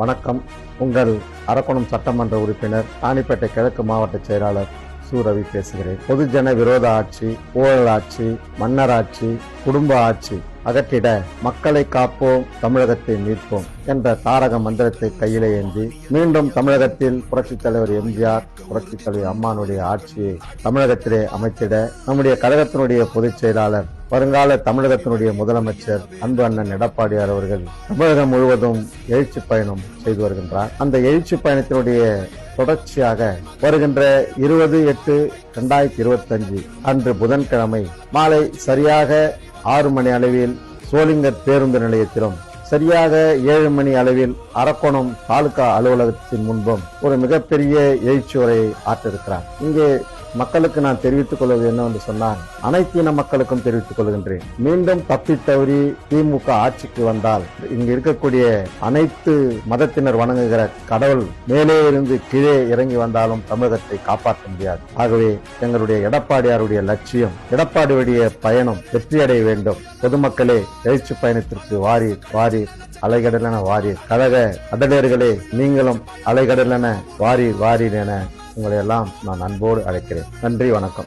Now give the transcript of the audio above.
வணக்கம். உங்கள் அரக்கோணம் சட்டமன்ற உறுப்பினர் ராணிப்பேட்டை கிழக்கு மாவட்ட செயலாளர் சு ரவி பேசுகிறேன். பொதுஜன விரோத ஆட்சி ஊழல் ஆட்சி மன்னராட்சி குடும்ப ஆட்சி. அகற்றிட மக்களை காப்போம் தமிழகத்தை மீட்போம் என்ற தாரக மந்திரத்தை கையிலே ஏந்தி மீண்டும் தமிழகத்தில் புரட்சித் தலைவர் எம்ஜிஆர் புரட்சித் தலைவர் அம்மானுடைய ஆட்சியை தமிழகத்திலே அமைத்திட நம்முடைய கழகத்தினுடைய பொதுச் செயலாளர் வருங்கால தமிழகத்தினுடைய முதலமைச்சர் அன்பு அண்ணன் எடப்பாடியார் அவர்கள் தமிழகம் முழுவதும் எழுச்சி பயணம் செய்து வருகின்றார். அந்த எழுச்சி பயணத்தினுடைய தொடர்ச்சியாக வருகின்ற இருபது எட்டு இரண்டாயிரத்தி இருபத்தஞ்சு அன்று புதன்கிழமை மாலை சரியாக ஆறு மணி அளவில் சோளிங்கர் பேருந்து நிலையத்திலும் சரியாக ஏழு மணி அளவில் அரக்கோணம் தாலுகா அலுவலகத்தின் முன்பும் ஒரு மிகப்பெரிய எழுச்சி உரையை ஆற்றிருக்கிறார். இங்கே மக்களுக்கு நான் தெரிவித்துக் கொள்வது என்னவென்று சொன்னால் அனைத்து இன மக்களுக்கும் தெரிவித்துக் கொள்கின்றேன். மீண்டும் தப்பி தவறி திமுக ஆட்சிக்கு வந்தால் இங்கு இருக்கக்கூடிய அனைத்து மதத்தினர் வணங்குகிற கடவுள் மேலே இருந்து கீழே இறங்கி வந்தாலும் தமிழகத்தை காப்பாற்ற முடியாது. ஆகவே எங்களுடைய எடப்பாடியாருடைய லட்சியம் எடப்பாடியுடைய பயணம் வெற்றியடைய வேண்டும். பொதுமக்களே எழுச்சி பயணத்திற்கு வாரி வாரி அலைகடலென வாரி கழக அடலேர்களே நீங்களும் அலைகடலென வாரி வாரி என உங்களை எல்லாம் நான் அன்போடு அழைக்கிறேன். நன்றி வணக்கம்.